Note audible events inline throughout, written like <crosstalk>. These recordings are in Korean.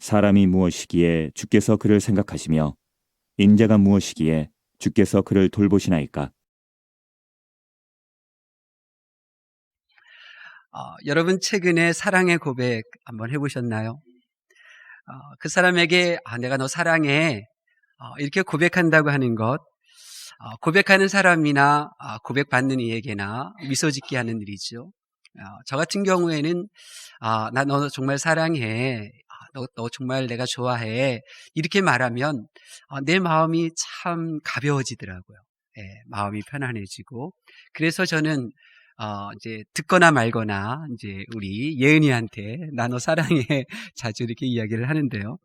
사람이 무엇이기에 주께서 그를 생각하시며 인자가 무엇이기에 주께서 그를 돌보시나이까? 어, 여러분 최근에 사랑의 고백 한번 해보셨나요? 어, 그 사람에게 아, 내가 너 사랑해 어, 이렇게 고백한다고 하는 것 어, 고백하는 사람이나 아, 고백받는 이에게나 미소 짓게 하는 일이죠. 어, 저 같은 경우에는 아, 나 너 정말 사랑해 아, 너, 너 정말 내가 좋아해 이렇게 말하면 어, 내 마음이 참 가벼워지더라고요. 예, 마음이 편안해지고 그래서 저는 어, 이제 듣거나 말거나 이제 우리 예은이한테 나너 사랑해 <laughs> 자주 이렇게 이야기를 하는데요.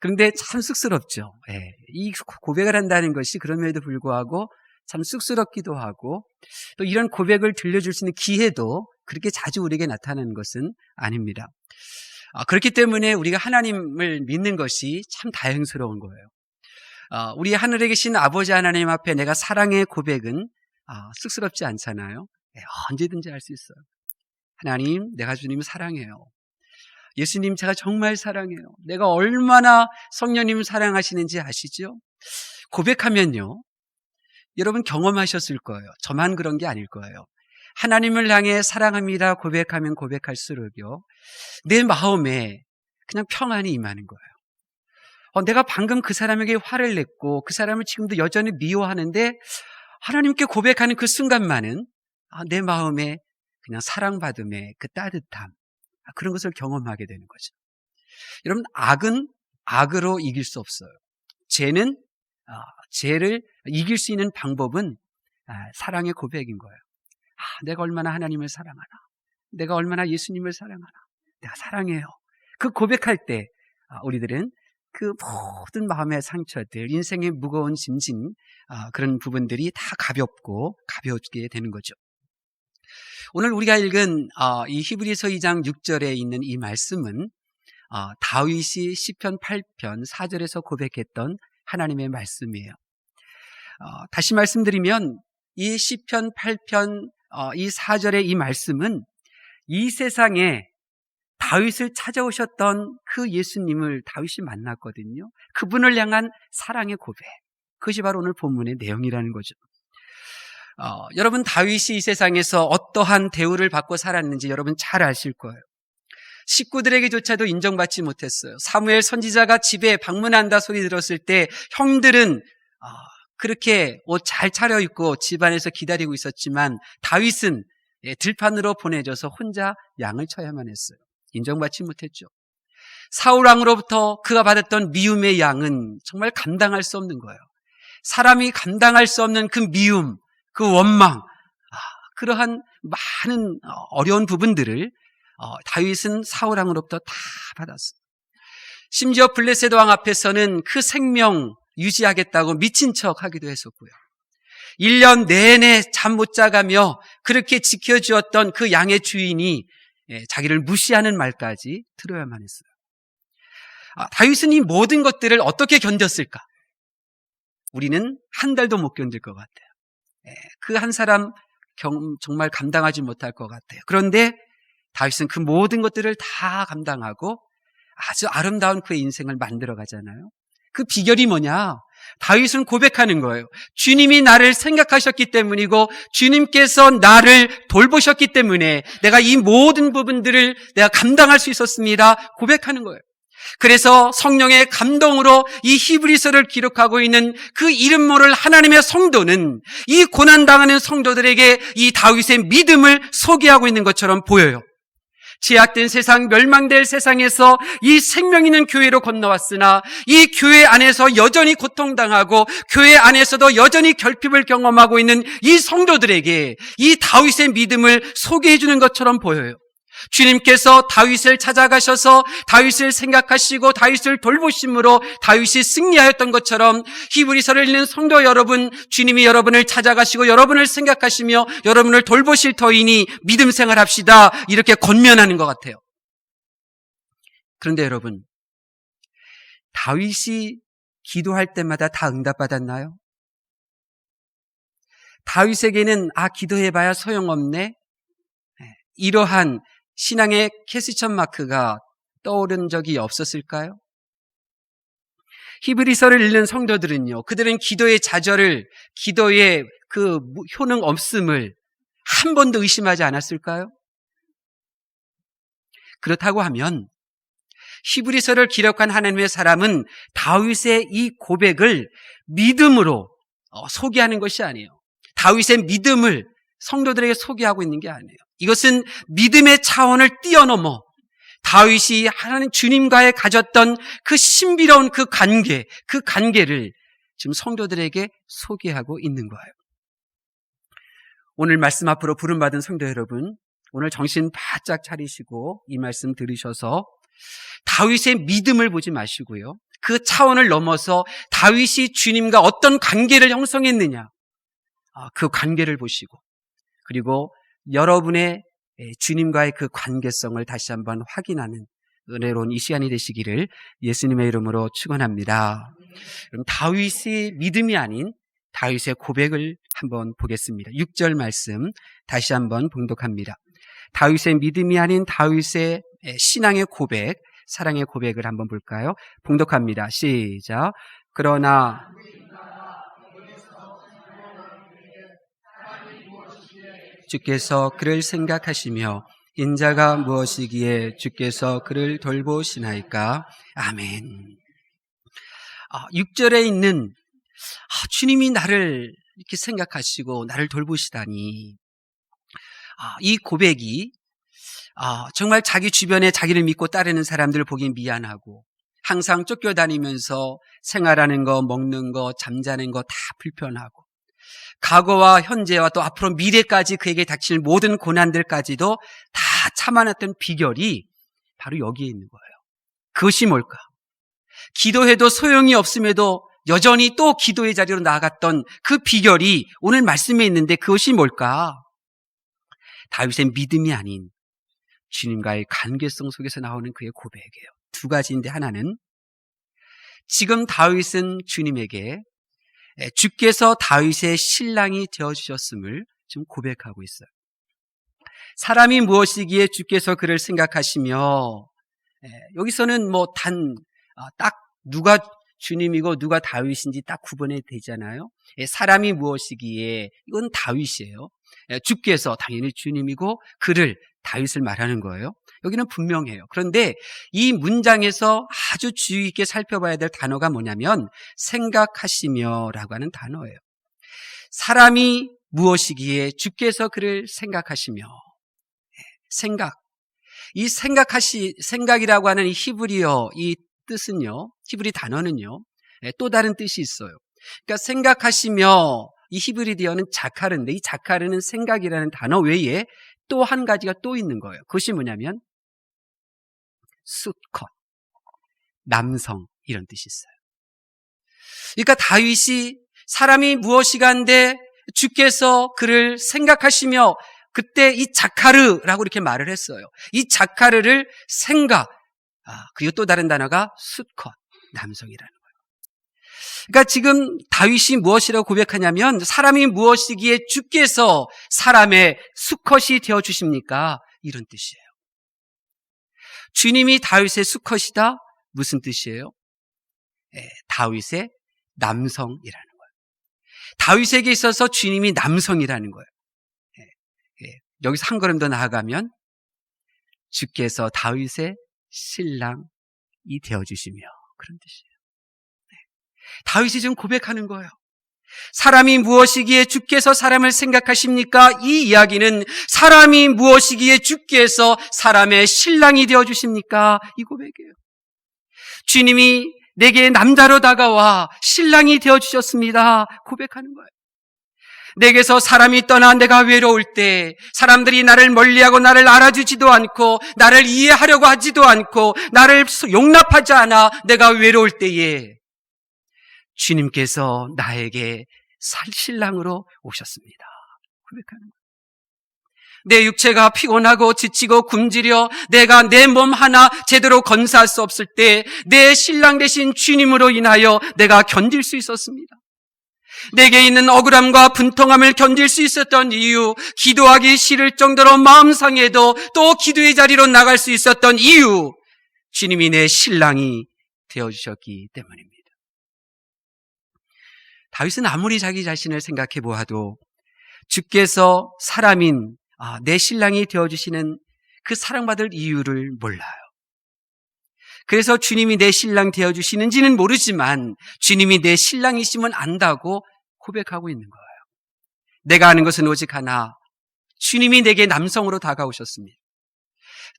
그런데 참 쑥스럽죠. 예, 이 고백을 한다는 것이 그럼에도 불구하고 참 쑥스럽기도 하고 또 이런 고백을 들려줄 수 있는 기회도 그렇게 자주 우리에게 나타나는 것은 아닙니다. 아, 그렇기 때문에 우리가 하나님을 믿는 것이 참 다행스러운 거예요. 아, 우리 하늘에 계신 아버지 하나님 앞에 내가 사랑의 고백은 아, 쑥스럽지 않잖아요. 네, 언제든지 할 수 있어요. 하나님, 내가 주님을 사랑해요. 예수님, 제가 정말 사랑해요. 내가 얼마나 성령님을 사랑하시는지 아시죠? 고백하면요. 여러분 경험하셨을 거예요. 저만 그런 게 아닐 거예요. 하나님을 향해 사랑합니다. 고백하면 고백할수록요. 내 마음에 그냥 평안이 임하는 거예요. 어, 내가 방금 그 사람에게 화를 냈고 그 사람을 지금도 여전히 미워하는데 하나님께 고백하는 그 순간만은 아, 내 마음에 그냥 사랑받음의 그 따뜻함 아, 그런 것을 경험하게 되는 거죠. 여러분 악은 악으로 이길 수 없어요. 죄는 아, 죄를 이길 수 있는 방법은 아, 사랑의 고백인 거예요. 아, 내가 얼마나 하나님을 사랑하나, 내가 얼마나 예수님을 사랑하나, 내가 사랑해요. 그 고백할 때 아, 우리들은 그 모든 마음의 상처들, 인생의 무거운 짐진 아, 그런 부분들이 다 가볍고 가벼워지게 되는 거죠. 오늘 우리가 읽은 어, 이 히브리서 2장 6절에 있는 이 말씀은 어, 다윗이 시편 8편 4절에서 고백했던 하나님의 말씀이에요. 어, 다시 말씀드리면 이 시편 8편 이 4절의 이 말씀은 이 세상에 다윗을 찾아오셨던 그 예수님을 다윗이 만났거든요. 그분을 향한 사랑의 고백. 그것이 바로 오늘 본문의 내용이라는 거죠. 어, 여러분 다윗이 이 세상에서 어떠한 대우를 받고 살았는지 여러분 잘 아실 거예요. 식구들에게조차도 인정받지 못했어요. 사무엘 선지자가 집에 방문한다 소리 들었을 때 형들은 어, 그렇게 옷 잘 차려입고 집안에서 기다리고 있었지만 다윗은 예, 들판으로 보내져서 혼자 양을 쳐야만 했어요. 인정받지 못했죠. 사울왕으로부터 그가 받았던 미움의 양은 정말 감당할 수 없는 거예요. 사람이 감당할 수 없는 그 미움, 그 원망, 아, 그러한 많은 어려운 부분들을 어, 다윗은 사울왕으로부터 다 받았어요. 심지어 블레셋 왕 앞에서는 그 생명 유지하겠다고 미친 척 하기도 했었고요. 1년 내내 잠 못 자가며 그렇게 지켜주었던 그 양의 주인이 예, 자기를 무시하는 말까지 들어야만 했어요. 아, 다윗은 이 모든 것들을 어떻게 견뎠을까? 우리는 한 달도 못 견딜 것 같아요. 예, 그한 사람 정말 감당하지 못할 것 같아요. 그런데 다윗은 그 모든 것들을 다 감당하고 아주 아름다운 그의 인생을 만들어 가잖아요. 그 비결이 뭐냐? 다윗은 고백하는 거예요. 주님이 나를 생각하셨기 때문이고 주님께서 나를 돌보셨기 때문에 내가 이 모든 부분들을 내가 감당할 수 있었습니다. 고백하는 거예요. 그래서 성령의 감동으로 이 히브리서를 기록하고 있는 그 이름 모를 하나님의 성도는 이 고난당하는 성도들에게 이 다윗의 믿음을 소개하고 있는 것처럼 보여요. 제약된 세상, 멸망될 세상에서 이 생명 있는 교회로 건너왔으나 이 교회 안에서 여전히 고통당하고 교회 안에서도 여전히 결핍을 경험하고 있는 이 성도들에게 이 다윗의 믿음을 소개해 주는 것처럼 보여요. 주님께서 다윗을 찾아가셔서 다윗을 생각하시고 다윗을 돌보심으로 다윗이 승리하였던 것처럼 히브리서를 읽는 성도 여러분, 주님이 여러분을 찾아가시고 여러분을 생각하시며 여러분을 돌보실 터이니 믿음 생활합시다. 이렇게 권면하는 것 같아요. 그런데 여러분, 다윗이 기도할 때마다 다 응답받았나요? 다윗에게는 아 기도해봐야 소용없네. 네, 이러한 신앙의 캐스천 마크가 떠오른 적이 없었을까요? 히브리서를 읽는 성도들은요, 그들은 기도의 좌절을, 기도의 그 효능 없음을 한 번도 의심하지 않았을까요? 그렇다고 하면 히브리서를 기록한 하나님의 사람은 다윗의 이 고백을 믿음으로 어, 소개하는 것이 아니에요. 다윗의 믿음을 성도들에게 소개하고 있는 게 아니에요. 이것은 믿음의 차원을 뛰어넘어 다윗이 하나님 주님과의 가졌던 그 신비로운 그 관계, 그 관계를 지금 성도들에게 소개하고 있는 거예요. 오늘 말씀 앞으로 부름받은 성도 여러분, 오늘 정신 바짝 차리시고 이 말씀 들으셔서 다윗의 믿음을 보지 마시고요. 그 차원을 넘어서 다윗이 주님과 어떤 관계를 형성했느냐. 아, 그 관계를 보시고 그리고 여러분의 주님과의 그 관계성을 다시 한번 확인하는 은혜로운 이 시간이 되시기를 예수님의 이름으로 축원합니다. 그럼 다윗의 믿음이 아닌 다윗의 고백을 한번 보겠습니다. 6절 말씀 다시 한번 봉독합니다. 다윗의 믿음이 아닌 다윗의 신앙의 고백, 사랑의 고백을 한번 볼까요? 봉독합니다. 시작. 그러나 주께서 그를 생각하시며 인자가 무엇이기에 주께서 그를 돌보시나이까? 아멘. 아, 6절에 있는 아, 주님이 나를 이렇게 생각하시고 나를 돌보시다니. 아, 이 고백이 아, 정말 자기 주변에 자기를 믿고 따르는 사람들을 보기 미안하고 항상 쫓겨다니면서 생활하는 거, 먹는 거, 잠자는 거 다 불편하고 과거와 현재와 또 앞으로 미래까지 그에게 닥칠 모든 고난들까지도 다 참아냈던 비결이 바로 여기에 있는 거예요. 그것이 뭘까? 기도해도 소용이 없음에도 여전히 또 기도의 자리로 나아갔던 그 비결이 오늘 말씀에 있는데 그것이 뭘까? 다윗의 믿음이 아닌 주님과의 관계성 속에서 나오는 그의 고백이에요. 두 가지인데 하나는 지금 다윗은 주님에게 주께서 다윗의 신랑이 되어 주셨음을 지금 고백하고 있어요. 사람이 무엇이기에 주께서 그를 생각하시며 여기서는 뭐 단 딱 누가 주님이고 누가 다윗인지 딱 구분이 되잖아요. 사람이 무엇이기에 이건 다윗이에요. 주께서 당연히 주님이고 그를 다윗을 말하는 거예요. 여기는 분명해요. 그런데 이 문장에서 아주 주의 있게 살펴봐야 될 단어가 뭐냐면 생각하시며라고 하는 단어예요. 사람이 무엇이기에 주께서 그를 생각하시며 생각 이 생각하시 생각이라고 하는 이 히브리어 이 뜻은요 히브리 단어는요 또 다른 뜻이 있어요. 그러니까 생각하시며 이 히브리디어는 자카르인데 이 자카르는 생각이라는 단어 외에 또 한 가지가 또 있는 거예요. 그것이 뭐냐면 수컷, 남성 이런 뜻이 있어요. 그러니까 다윗이 사람이 무엇이간데 주께서 그를 생각하시며 그때 이 자카르라고 이렇게 말을 했어요. 이 자카르를 생각, 아, 그리고 또 다른 단어가 수컷, 남성이라는 거예요. 그러니까 지금 다윗이 무엇이라고 고백하냐면 사람이 무엇이기에 주께서 사람의 수컷이 되어 주십니까? 이런 뜻이에요. 주님이 다윗의 수컷이다? 무슨 뜻이에요? 예, 다윗의 남성이라는 거예요. 다윗에게 있어서 주님이 남성이라는 거예요. 예, 예, 여기서 한 걸음 더 나아가면 주께서 다윗의 신랑이 되어 주시며 그런 뜻이에요. 다윗이 지금 고백하는 거예요. 사람이 무엇이기에 주께서 사람을 생각하십니까? 이 이야기는 사람이 무엇이기에 주께서 사람의 신랑이 되어 주십니까? 이 고백이에요. 주님이 내게 남자로 다가와 신랑이 되어 주셨습니다. 고백하는 거예요. 내게서 사람이 떠나 내가 외로울 때 사람들이 나를 멀리하고 나를 알아주지도 않고 나를 이해하려고 하지도 않고 나를 용납하지 않아 내가 외로울 때에 주님께서 나에게 신랑으로 오셨습니다. 고백하는. 내 육체가 피곤하고 지치고 굶주려 내가 내 몸 하나 제대로 건사할 수 없을 때 내 신랑 대신 주님으로 인하여 내가 견딜 수 있었습니다. 내게 있는 억울함과 분통함을 견딜 수 있었던 이유, 기도하기 싫을 정도로 마음 상해도 또 기도의 자리로 나갈 수 있었던 이유, 주님이 내 신랑이 되어주셨기 때문입니다. 다윗은 아무리 자기 자신을 생각해 보아도 주께서 사람인 아, 내 신랑이 되어 주시는 그 사랑받을 이유를 몰라요. 그래서 주님이 내 신랑 되어 주시는지는 모르지만 주님이 내 신랑이심은 안다고 고백하고 있는 거예요. 내가 아는 것은 오직 하나. 주님이 내게 남성으로 다가오셨습니다.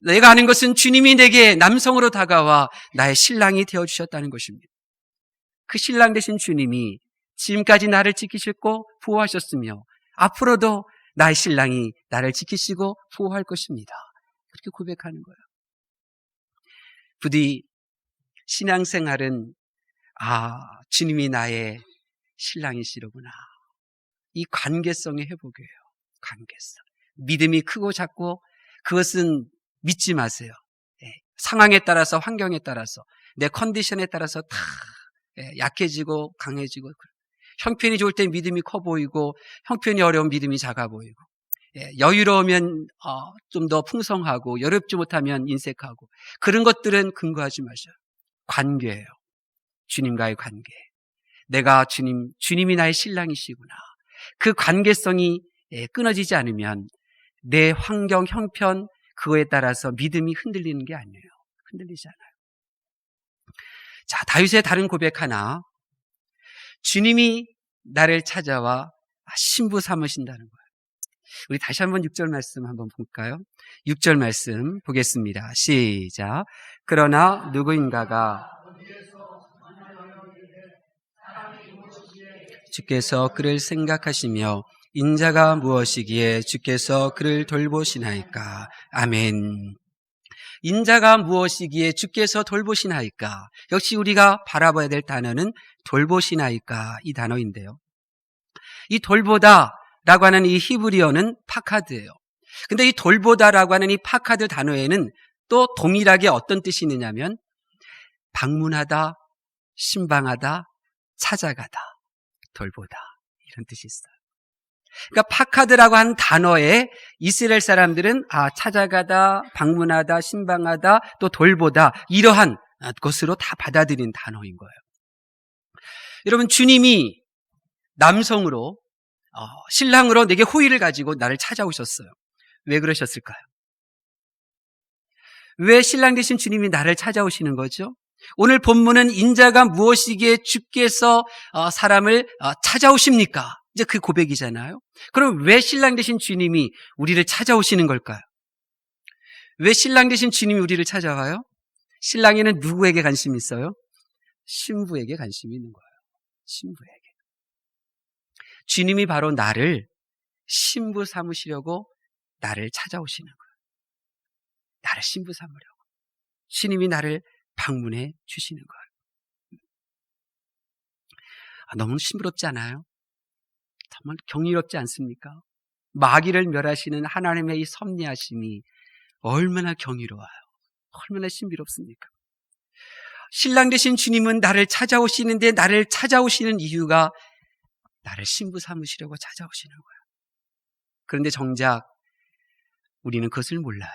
내가 아는 것은 주님이 내게 남성으로 다가와 나의 신랑이 되어 주셨다는 것입니다. 그 신랑 되신 주님이 지금까지 나를 지키셨고 보호하셨으며 앞으로도 나의 신랑이 나를 지키시고 보호할 것입니다. 그렇게 고백하는 거예요. 부디 신앙생활은 아 주님이 나의 신랑이시로구나. 이 관계성의 회복이에요. 관계성. 믿음이 크고 작고 그것은 믿지 마세요. 예, 상황에 따라서 환경에 따라서 내 컨디션에 따라서 다 예, 약해지고 강해지고 형편이 좋을 때 믿음이 커 보이고 형편이 어려운 믿음이 작아 보이고 예, 여유로우면 어, 좀 더 풍성하고 여롭지 못하면 인색하고 그런 것들은 근거하지 마셔요. 관계예요. 주님과의 관계. 내가 주님 주님이 나의 신랑이시구나. 그 관계성이 예, 끊어지지 않으면 내 환경 형편 그거에 따라서 믿음이 흔들리는 게 아니에요. 흔들리지 않아요. 자, 다윗의 다른 고백 하나. 주님이 나를 찾아와 신부 삼으신다는 거예요. 우리 다시 한번 6절 말씀 한번 볼까요? 6절 말씀 보겠습니다. 시작. 그러나 누구인가가 주께서 그를 생각하시며 인자가 무엇이기에 주께서 그를 돌보시나이까. 아멘. 인자가 무엇이기에 주께서 돌보시나이까. 역시 우리가 바라봐야 될 단어는 돌보시나이까 이 단어인데요. 이 돌보다라고 하는 이 히브리어는 파카드예요. 근데 이 돌보다라고 하는 이 파카드 단어에는 또 동일하게 어떤 뜻이 있느냐면 방문하다, 신방하다, 찾아가다, 돌보다 이런 뜻이 있어요. 그러니까 파카드라고 한 단어에 이스라엘 사람들은 아 찾아가다, 방문하다, 신방하다, 또 돌보다 이러한 것으로 다 받아들인 단어인 거예요. 여러분 주님이 남성으로 어, 신랑으로 내게 호의를 가지고 나를 찾아오셨어요. 왜 그러셨을까요? 왜 신랑 되신 주님이 나를 찾아오시는 거죠? 오늘 본문은 인자가 무엇이기에 주께서 어, 사람을 어, 찾아오십니까? 이제 그 고백이잖아요. 그럼 왜 신랑 되신 주님이 우리를 찾아오시는 걸까요? 왜 신랑 되신 주님이 우리를 찾아와요? 신랑에는 누구에게 관심이 있어요? 신부에게 관심이 있는 거예요. 신부에게. 주님이 바로 나를 신부 삼으시려고 나를 찾아오시는 거예요. 나를 신부 삼으려고. 주님이 나를 방문해 주시는 거예요. 아, 너무 신부럽지 않아요? 정말 경이롭지 않습니까? 마귀를 멸하시는 하나님의 이 섭리하심이 얼마나 경이로워요. 얼마나 신비롭습니까? 신랑 되신 주님은 나를 찾아오시는데 나를 찾아오시는 이유가 나를 신부 삼으시려고 찾아오시는 거예요. 그런데 정작 우리는 그것을 몰라요.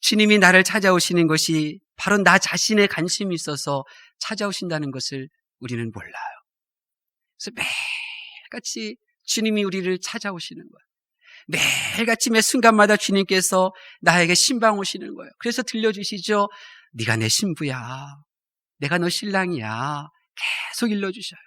주님이 나를 찾아오시는 것이 바로 나 자신의 관심이 있어서 찾아오신다는 것을 우리는 몰라요. 그래서 매일같이 주님이 우리를 찾아오시는 거예요. 매일같이 매 순간마다 주님께서 나에게 신방 오시는 거예요. 그래서 들려주시죠. 네가 내 신부야. 내가 너 신랑이야. 계속 일러주셔요.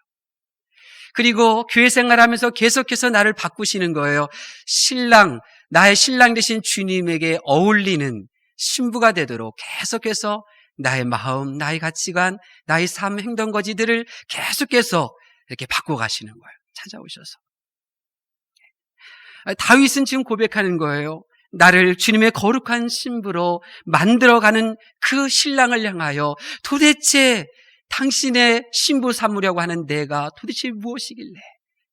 그리고 교회 생활하면서 계속해서 나를 바꾸시는 거예요. 신랑, 나의 신랑 되신 주님에게 어울리는 신부가 되도록 계속해서 나의 마음, 나의 가치관, 나의 삶, 행동 거지들을 계속해서 이렇게 바꿔 가시는 거예요. 찾아오셔서. 다윗은 지금 고백하는 거예요. 나를 주님의 거룩한 신부로 만들어가는 그 신랑을 향하여 도대체 당신의 신부 삼으려고 하는 내가 도대체 무엇이길래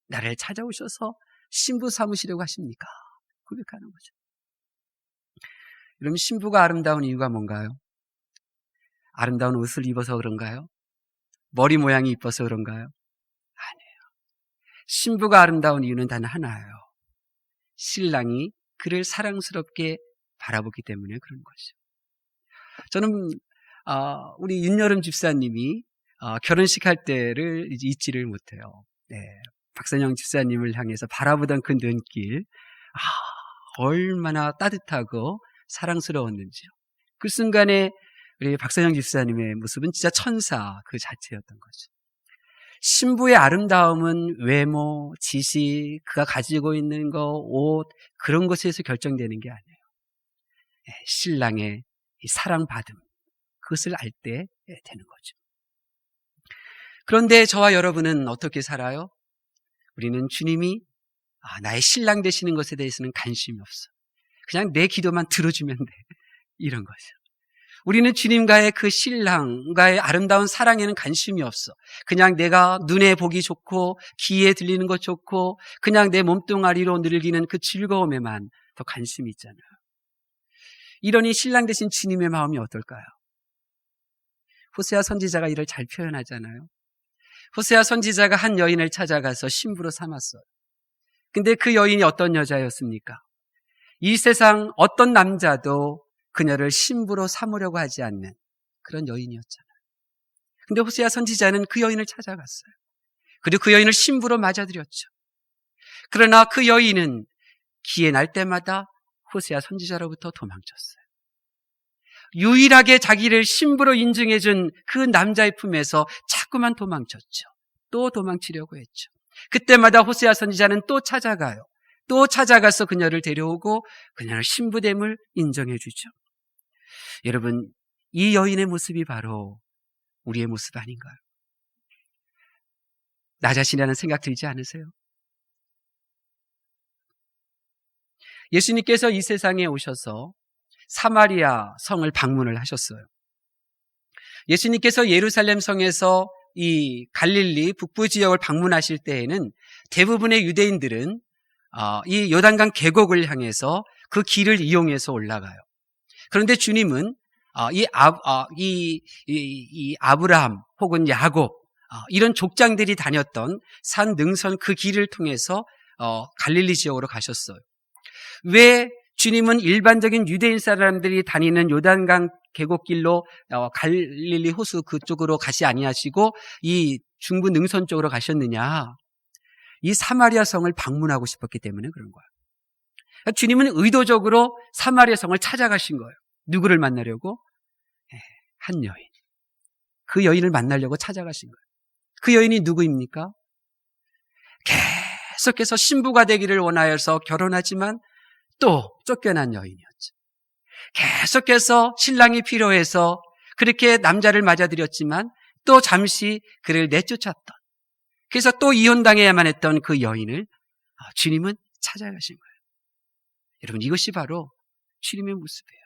나를 찾아오셔서 신부 삼으시려고 하십니까? 고백하는 거죠. 여러분, 신부가 아름다운 이유가 뭔가요? 아름다운 옷을 입어서 그런가요? 머리 모양이 이뻐서 그런가요? 신부가 아름다운 이유는 단 하나예요. 신랑이 그를 사랑스럽게 바라보기 때문에 그런 거죠. 저는 어, 우리 윤여름 집사님이 어, 결혼식 할 때를 잊지를 못해요. 네. 박선영 집사님을 향해서 바라보던 그 눈길, 아, 얼마나 따뜻하고 사랑스러웠는지요. 그 순간에 우리 박선영 집사님의 모습은 진짜 천사 그 자체였던 거죠. 신부의 아름다움은 외모, 지식, 그가 가지고 있는 거, 옷, 그런 것에서 결정되는 게 아니에요. 예, 신랑의 이 사랑받음, 그것을 알 때 되는 거죠. 그런데 저와 여러분은 어떻게 살아요? 우리는 주님이 아, 나의 신랑 되시는 것에 대해서는 관심이 없어. 그냥 내 기도만 들어주면 돼. <laughs> 이런 거죠. 우리는 주님과의 그 신랑과의 아름다운 사랑에는 관심이 없어. 그냥 내가 눈에 보기 좋고 귀에 들리는 것 좋고 그냥 내 몸뚱아리로 늘기는 그 즐거움에만 더 관심이 있잖아요. 이러니 신랑 되신 주님의 마음이 어떨까요? 호세아 선지자가 이를 잘 표현하잖아요. 호세아 선지자가 한 여인을 찾아가서 신부로 삼았어요. 근데 그 여인이 어떤 여자였습니까? 이 세상 어떤 남자도 그녀를 신부로 삼으려고 하지 않는 그런 여인이었잖아요. 근데 호세아 선지자는 그 여인을 찾아갔어요. 그리고 그 여인을 신부로 맞아들였죠. 그러나 그 여인은 기회 날 때마다 호세아 선지자로부터 도망쳤어요. 유일하게 자기를 신부로 인증해준 그 남자의 품에서 자꾸만 도망쳤죠. 또 도망치려고 했죠. 그때마다 호세아 선지자는 또 찾아가요. 또 찾아가서 그녀를 데려오고 그녀를 신부됨을 인정해주죠. 여러분, 이 여인의 모습이 바로 우리의 모습 아닌가요? 나 자신이라는 생각 들지 않으세요? 예수님께서 이 세상에 오셔서 사마리아 성을 방문을 하셨어요. 예수님께서 예루살렘 성에서 이 갈릴리 북부 지역을 방문하실 때에는 대부분의 유대인들은 어, 이 요단강 계곡을 향해서 그 길을 이용해서 올라가요. 그런데 주님은 어, 이, 아, 어, 이, 이, 이 아브라함 혹은 야곱 이런 족장들이 다녔던 산 능선 그 길을 통해서 갈릴리 지역으로 가셨어요. 왜 주님은 일반적인 유대인 사람들이 다니는 요단강 계곡길로 갈릴리 호수 그쪽으로 가시 아니하시고 이 중부 능선 쪽으로 가셨느냐? 이 사마리아 성을 방문하고 싶었기 때문에 그런. 그러니까 주님은 의도적으로 사마리아 성을 찾아가신 거예요. 누구를 만나려고? 예, 한 여인. 그 여인을 만나려고 찾아가신 거예요. 그 여인이 누구입니까? 계속해서 신부가 되기를 원하여서 결혼하지만 또 쫓겨난 여인이었죠. 계속해서 신랑이 필요해서 그렇게 남자를 맞아들였지만 또 잠시 그를 내쫓았던 그래서 또 이혼당해야만 했던 그 여인을 주님은 찾아가신 거예요. 여러분 이것이 바로 주님의 모습이에요.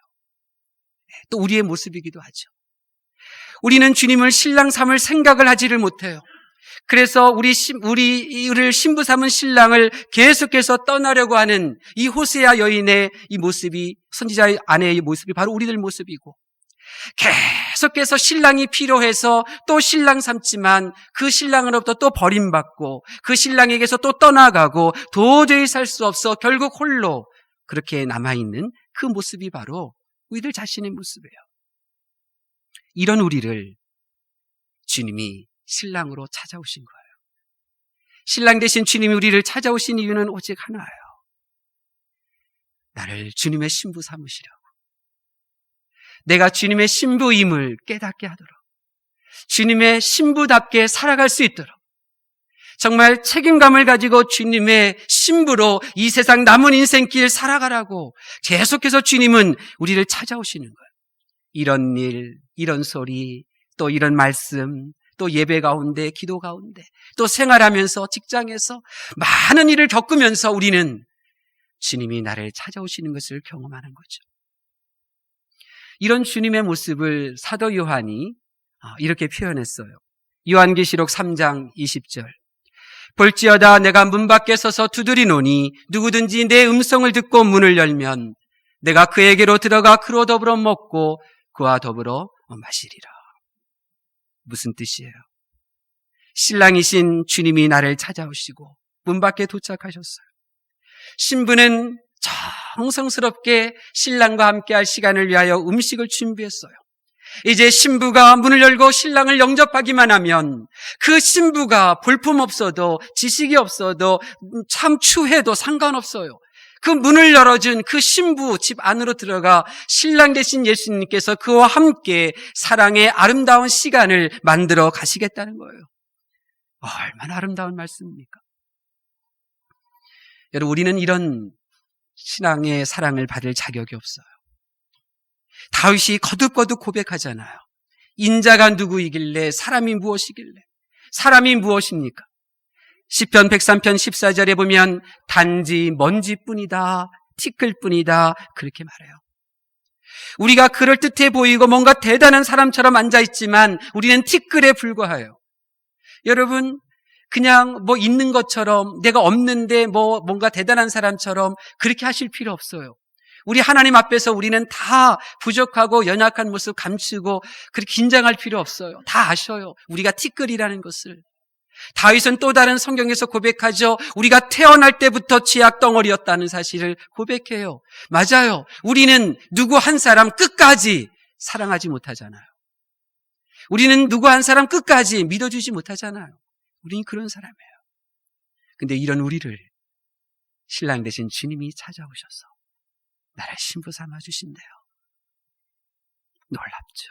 또 우리의 모습이기도 하죠. 우리는 주님을 신랑 삼을 생각을 하지를 못해요. 그래서 우리 우리를 신부 삼은 신랑을 계속해서 떠나려고 하는 이 호세아 여인의 이 모습이 선지자의 아내의 모습이 바로 우리들 모습이고 계속해서 신랑이 필요해서 또 신랑 삼지만 그 신랑으로부터 또 버림받고 그 신랑에게서 또 떠나가고 도저히 살 수 없어 결국 홀로 그렇게 남아있는 그 모습이 바로 우리들 자신의 모습이에요. 이런 우리를 주님이 신랑으로 찾아오신 거예요. 신랑 대신 주님이 우리를 찾아오신 이유는 오직 하나예요. 나를 주님의 신부 삼으시려고. 내가 주님의 신부임을 깨닫게 하도록. 주님의 신부답게 살아갈 수 있도록. 정말 책임감을 가지고 주님의 신부로 이 세상 남은 인생길 살아가라고 계속해서 주님은 우리를 찾아오시는 거예요. 이런 일, 이런 소리, 또 이런 말씀, 또 예배 가운데, 기도 가운데, 또 생활하면서 직장에서 많은 일을 겪으면서 우리는 주님이 나를 찾아오시는 것을 경험하는 거죠. 이런 주님의 모습을 사도 요한이 아, 이렇게 표현했어요. 요한계시록 3장 20절. 볼지어다 내가 문 밖에 서서 두드리노니 누구든지 내 음성을 듣고 문을 열면 내가 그에게로 들어가 그로 더불어 먹고 그와 더불어 마시리라. 무슨 뜻이에요? 신랑이신 주님이 나를 찾아오시고 문 밖에 도착하셨어요. 신부는 정성스럽게 신랑과 함께 할 시간을 위하여 음식을 준비했어요. 이제 신부가 문을 열고 신랑을 영접하기만 하면 그 신부가 볼품 없어도 지식이 없어도 참 추해도 상관없어요. 그 문을 열어준 그 신부 집 안으로 들어가 신랑 되신 예수님께서 그와 함께 사랑의 아름다운 시간을 만들어 가시겠다는 거예요. 얼마나 아름다운 말씀입니까? 여러분, 우리는 이런 신앙의 사랑을 받을 자격이 없어요. 다윗이 거듭거듭 고백하잖아요. 인자가 누구이길래 사람이 무엇이길래 사람이 무엇입니까? 시편 103편 14절에 보면 단지 먼지뿐이다. 티끌뿐이다. 그렇게 말해요. 우리가 그럴 듯해 보이고 뭔가 대단한 사람처럼 앉아 있지만 우리는 티끌에 불과해요. 여러분 그냥 뭐 있는 것처럼 내가 없는데 뭐 뭔가 대단한 사람처럼 그렇게 하실 필요 없어요. 우리 하나님 앞에서 우리는 다 부족하고 연약한 모습 감추고 그렇게 긴장할 필요 없어요. 다 아셔요. 우리가 티끌이라는 것을. 다윗은 또 다른 성경에서 고백하죠. 우리가 태어날 때부터 지약 덩어리였다는 사실을 고백해요. 맞아요. 우리는 누구 한 사람 끝까지 사랑하지 못하잖아요. 우리는 누구 한 사람 끝까지 믿어주지 못하잖아요. 우리는 그런 사람이에요. 근데 이런 우리를 신랑 되신 주님이 찾아오셔서 나를 신부 삼아 주신대요. 놀랍죠.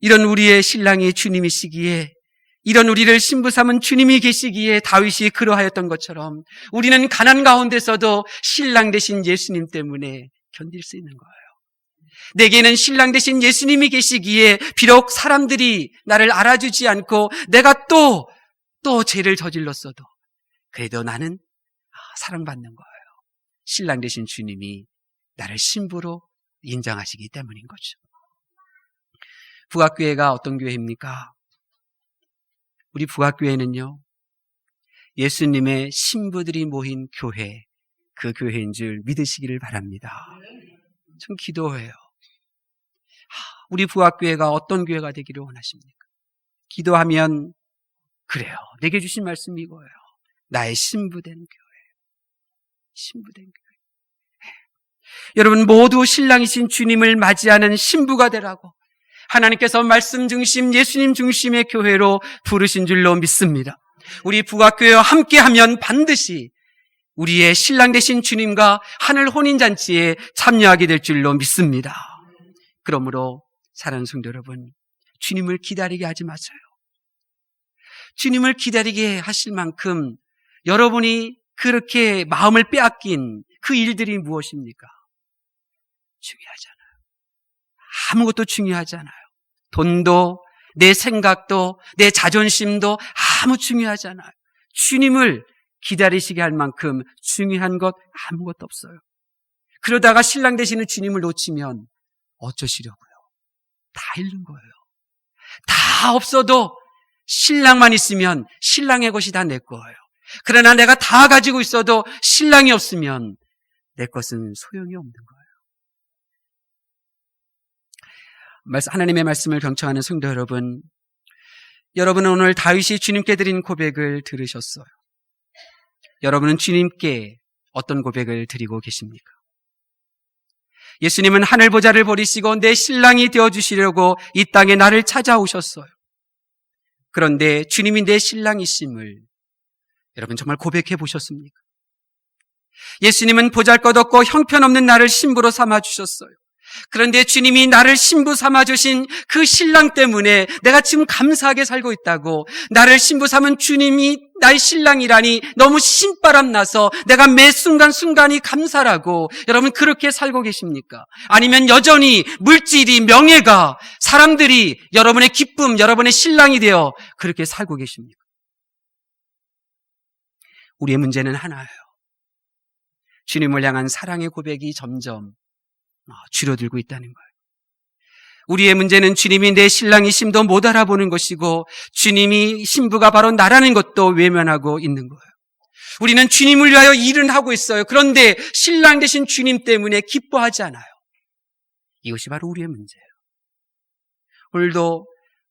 이런 우리의 신랑이 주님이시기에 이런 우리를 신부 삼은 주님이 계시기에 다윗이 그러하였던 것처럼 우리는 가난 가운데서도 신랑 되신 예수님 때문에 견딜 수 있는 거예요. 내게는 신랑 되신 예수님이 계시기에 비록 사람들이 나를 알아주지 않고 내가 또, 또 죄를 저질렀어도 그래도 나는 사랑받는 거예요. 신랑 되신 주님이 나를 신부로 인정하시기 때문인 거죠. 부학교회가 어떤 교회입니까? 우리 부학교회는요, 예수님의 신부들이 모인 교회, 그 교회인 줄 믿으시기를 바랍니다. 좀 기도해요. 우리 부학교회가 어떤 교회가 되기를 원하십니까? 기도하면, 그래요. 내게 주신 말씀이 이거예요. 나의 신부된 교회. 신부된 교회. 여러분 모두 신랑이신 주님을 맞이하는 신부가 되라고 하나님께서 말씀 중심, 예수님 중심의 교회로 부르신 줄로 믿습니다. 우리 부각교회와 함께하면 반드시 우리의 신랑 되신 주님과 하늘 혼인잔치에 참여하게 될 줄로 믿습니다. 그러므로 사랑하는 성도 여러분, 주님을 기다리게 하지 마세요. 주님을 기다리게 하실 만큼 여러분이 그렇게 마음을 빼앗긴 그 일들이 무엇입니까? 중요하잖아요. 아무것도 중요하지 않아요. 돈도, 내 생각도, 내 자존심도 아무 중요하지 않아요. 주님을 기다리시게 할 만큼 중요한 것 아무것도 없어요. 그러다가 신랑 되시는 주님을 놓치면 어쩌시려고요? 다 잃는 거예요. 다 없어도 신랑만 있으면 신랑의 것이 다 내 거예요. 그러나 내가 다 가지고 있어도 신랑이 없으면 내 것은 소용이 없는 거예요. 하나님의 말씀을 경청하는 성도 여러분, 여러분은 오늘 다윗이 주님께 드린 고백을 들으셨어요. 여러분은 주님께 어떤 고백을 드리고 계십니까? 예수님은 하늘 보좌를 버리시고 내 신랑이 되어 주시려고 이 땅에 나를 찾아오셨어요. 그런데 주님이 내 신랑이심을 여러분 정말 고백해 보셨습니까? 예수님은 보잘 것 없고 형편없는 나를 신부로 삼아 주셨어요. 그런데 주님이 나를 신부 삼아 주신 그 신랑 때문에 내가 지금 감사하게 살고 있다고 나를 신부 삼은 주님이 나의 신랑이라니 너무 신바람 나서 내가 매 순간 순간이 감사라고 여러분 그렇게 살고 계십니까? 아니면 여전히 물질이 명예가 사람들이 여러분의 기쁨 여러분의 신랑이 되어 그렇게 살고 계십니까? 우리의 문제는 하나예요. 주님을 향한 사랑의 고백이 점점 줄어들고 있다는 거예요. 우리의 문제는 주님이 내 신랑이심도 못 알아보는 것이고 주님이 신부가 바로 나라는 것도 외면하고 있는 거예요. 우리는 주님을 위하여 일은 하고 있어요. 그런데 신랑 되신 주님 때문에 기뻐하지 않아요. 이것이 바로 우리의 문제예요. 오늘도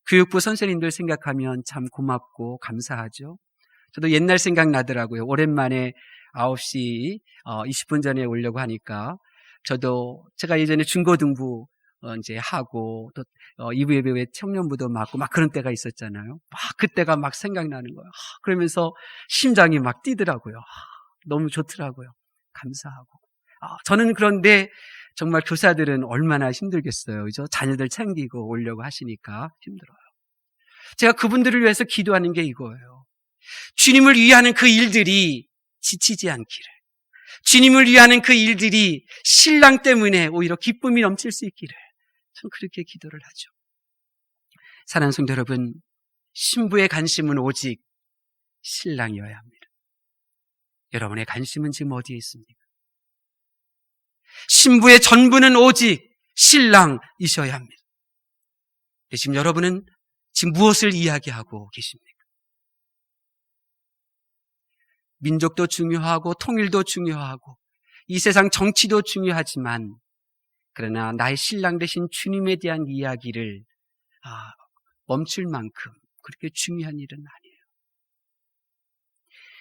교육부 선생님들 생각하면 참 고맙고 감사하죠. 저도 옛날 생각 나더라고요. 오랜만에 9시 20분 전에 오려고 하니까 저도 제가 예전에 중고등부 어, 이제 하고 또 어, 이부 예배에 청년부도 맡고 막 그런 때가 있었잖아요. 막 그때가 막 생각나는 거예요. 아, 그러면서 심장이 막 뛰더라고요. 아, 너무 좋더라고요. 감사하고. 아, 저는 그런데 정말 교사들은 얼마나 힘들겠어요. 그죠? 자녀들 챙기고 오려고 하시니까 힘들어요. 제가 그분들을 위해서 기도하는 게 이거예요. 주님을 위하는 그 일들이 지치지 않기를. 주님을 위하는 그 일들이 신랑 때문에 오히려 기쁨이 넘칠 수 있기를. 전 그렇게 기도를 하죠. 사랑하는 성도 여러분, 신부의 관심은 오직 신랑이어야 합니다. 여러분의 관심은 지금 어디에 있습니까? 신부의 전부는 오직 신랑이셔야 합니다. 지금 여러분은 지금 무엇을 이야기하고 계십니까? 민족도 중요하고 통일도 중요하고 이 세상 정치도 중요하지만 그러나 나의 신랑 되신 주님에 대한 이야기를 아, 멈출 만큼 그렇게 중요한 일은 아니에요.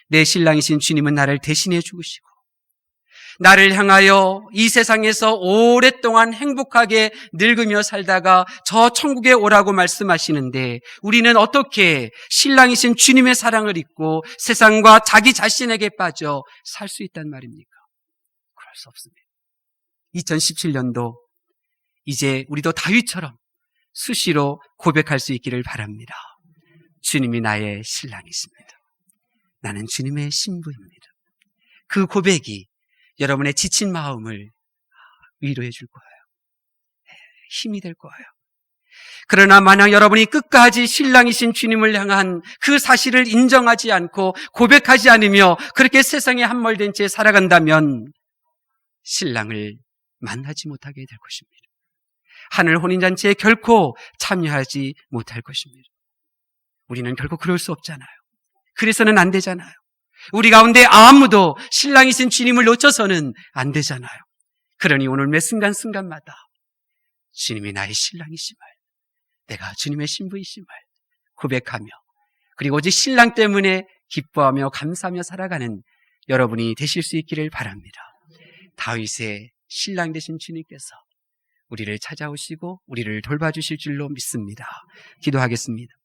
내 신랑이신 주님은 나를 대신해 죽으시고 나를 향하여 이 세상에서 오랫동안 행복하게 늙으며 살다가 저 천국에 오라고 말씀하시는데 우리는 어떻게 신랑이신 주님의 사랑을 잊고 세상과 자기 자신에게 빠져 살 수 있단 말입니까? 그럴 수 없습니다. 2017년도 이제 우리도 다윗처럼 수시로 고백할 수 있기를 바랍니다. 주님이 나의 신랑이십니다. 나는 주님의 신부입니다. 그 고백이 여러분의 지친 마음을 위로해 줄 거예요. 힘이 될 거예요. 그러나 만약 여러분이 끝까지 신랑이신 주님을 향한 그 사실을 인정하지 않고 고백하지 않으며 그렇게 세상에 함몰된 채 살아간다면 신랑을 만나지 못하게 될 것입니다. 하늘 혼인잔치에 결코 참여하지 못할 것입니다. 우리는 결코 그럴 수 없잖아요. 그래서는 안 되잖아요. 우리 가운데 아무도 신랑이신 주님을 놓쳐서는 안 되잖아요. 그러니 오늘 매 순간순간마다 주님이 나의 신랑이심을, 내가 주님의 신부이심을 고백하며, 그리고 오직 신랑 때문에 기뻐하며 감사하며 살아가는 여러분이 되실 수 있기를 바랍니다. 다윗의 신랑 되신 주님께서 우리를 찾아오시고 우리를 돌봐주실 줄로 믿습니다. 기도하겠습니다.